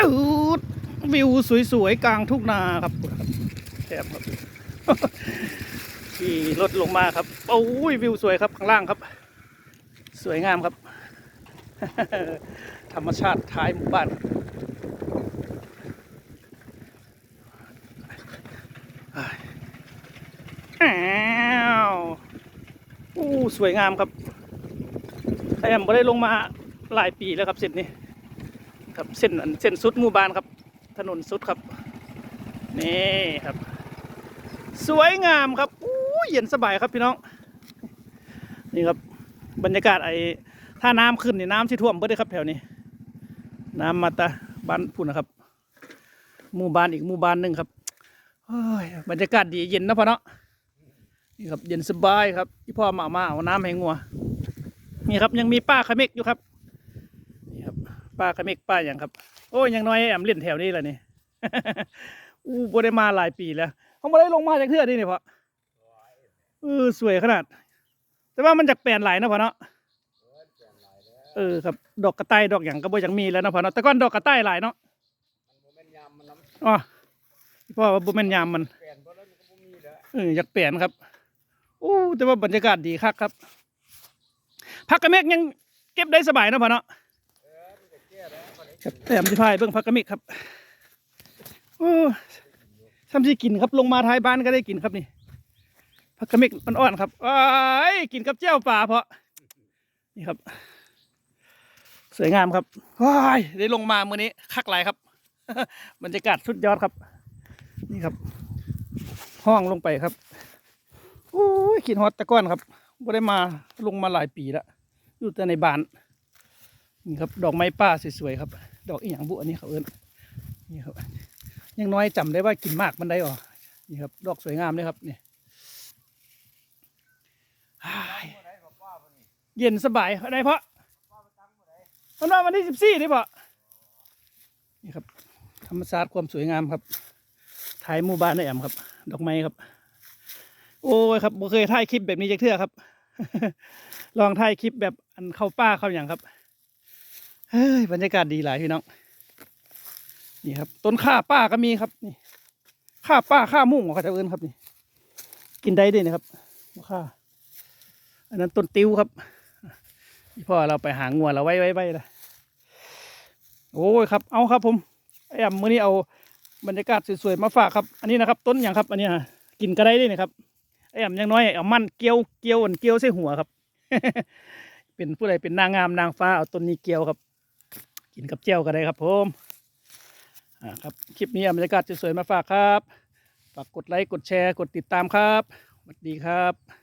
อืดวิวสวยๆกลางทุ่งนาครับแคบครับขี่รถลงมาครับโอ้ยวิวสวยครับข้างล่างครับ สวยงามครับ ธรรมชาติท้ายหมู่บ้านอ้าวอู้สวยงามครับแต่แอมไม่ได้ลงมาหลายปีแล้วครับเส้นนี้ ครับเส้นเส้นสุดหมู่บ้านครับ ถนนสุดครับนี่ครับ สวยงามครับอู้เย็นสบายครับพี่น้อง นี่ครับบรรยากาศไอ้ถ้าน้ำขึ้นนี่น้ำที่ท่วมเบิดเลยครับแถวนี้ น้ำมาตาบ้านพุ่นนะครับ หมู่บ้านอีกหมู่บ้านหนึ่งครับบรรยากาศดีเย็นนะพ่อเนาะนี่ครับเย็นสบายครับที่พ่อมาเอามาเอาน้ำให้งัวนี่ครับยังมีป้าขมิกอยู่ครับ ครับป้าขมิกป้าอย่างครับ โอ้ยยังน้อยแอมเล่นแถวนี้แหละนี่ อู้บ่ได้มาหลายปีแล้วเขาไม่ได้ลงมาจากเทือกนี่นี่พ่อเออสวยขนาด แต่ว่ามันจากแปลนหลายนะพ่อเนาะเออครับดอกกระต่ายดอกอย่างก็บ่ยังมีแล้วนะพ่อเนาะแต่ก่อนดอกกระต่ายหลายเนาะอ๋อพ่อว่าบ่แม่นยามมันเอออยากเปลี่ยนครับอู้แต่ว่าบรรยากาศดีคักครับพักกระเมกยังเก็บได้สบายนะพ่อเนาะ ครับแถมที่พายเบิ่งพักกระเมกครับโอ้ทำที่กินครับลงมาท้ายบ้านก็ได้กินครับนี่ผักกะเมกมันอ่อนครับอ้ายกินกับเจ้าป่าเพาะนี่ครับ สวยงามครับว้ายได้ลงมาเมื่อนี้คักหลครับบรรยากาศสุดยอดครับ นี่ครับ ห้องลงไปครับโอ้ยกินฮอตตะก้อนครับไม่ได้มาลงมาหลายปีแล้วอยู่แต่ในบ้าน นี่ครับดอกไม้ป่าสวยๆครับ ดอกอีหยังบุอันนี้เขาเอิ้นนี่ครับยังน้อยจำได้ว่ากินมากมันได้อ๋อนี่ครับ ดอกสวยงามเลยครับนี่เย็นสบายอะไรเพราะมันวันที่สิบสี่นี่เพาะนี่ครับ ธรรมชาติความสวยงามครับถ่ายหมู่บ้านในแอมครับ ดอกไม้ครับ โอ้ยครับบ่เคยถ่ายคลิปแบบนี้จักเทื่อครับ ลองถ่ายคลิปแบบอันเข้าป้าเข้าอย่างครับ เฮ้ยบรรยากาศดีหลายพี่น้องนี่ครับ ต้นข้าป้าก็มีครับนี่ข้าป้าข้ามุ่งเขาจะเอิ้นครับนี่ กินได้ด้วยนะครับข้าอันนั้นต้นติ้วครับพ่อเราไปหางัวเราไว้ไว้ไว้ละโอ้ยครับ เอาครับ ผมไอ้แอมมื้อนี้เอาบรรยากาศสวยๆมาฝากครับ อันนี้นะครับ ต้นอย่างครับ อันนี้ฮะกินก็ได้ด้วยนะครับไอ้แอมยังน้อยเอามันเกี่ยวเกี่ยวอันเกี่ยวใส่หัวครับ เป็นผู้ใดเป็นนางงามนางฟ้าเอาต้นนี้เกี่ยวครับ กินกับเจียวก็ได้ครับผมอ่าครับคลิปนี้อาบรรยากาศสวยๆมาฝากครับฝากกดไลค์กดแชร์กดติดตามครับสวัสดีครับ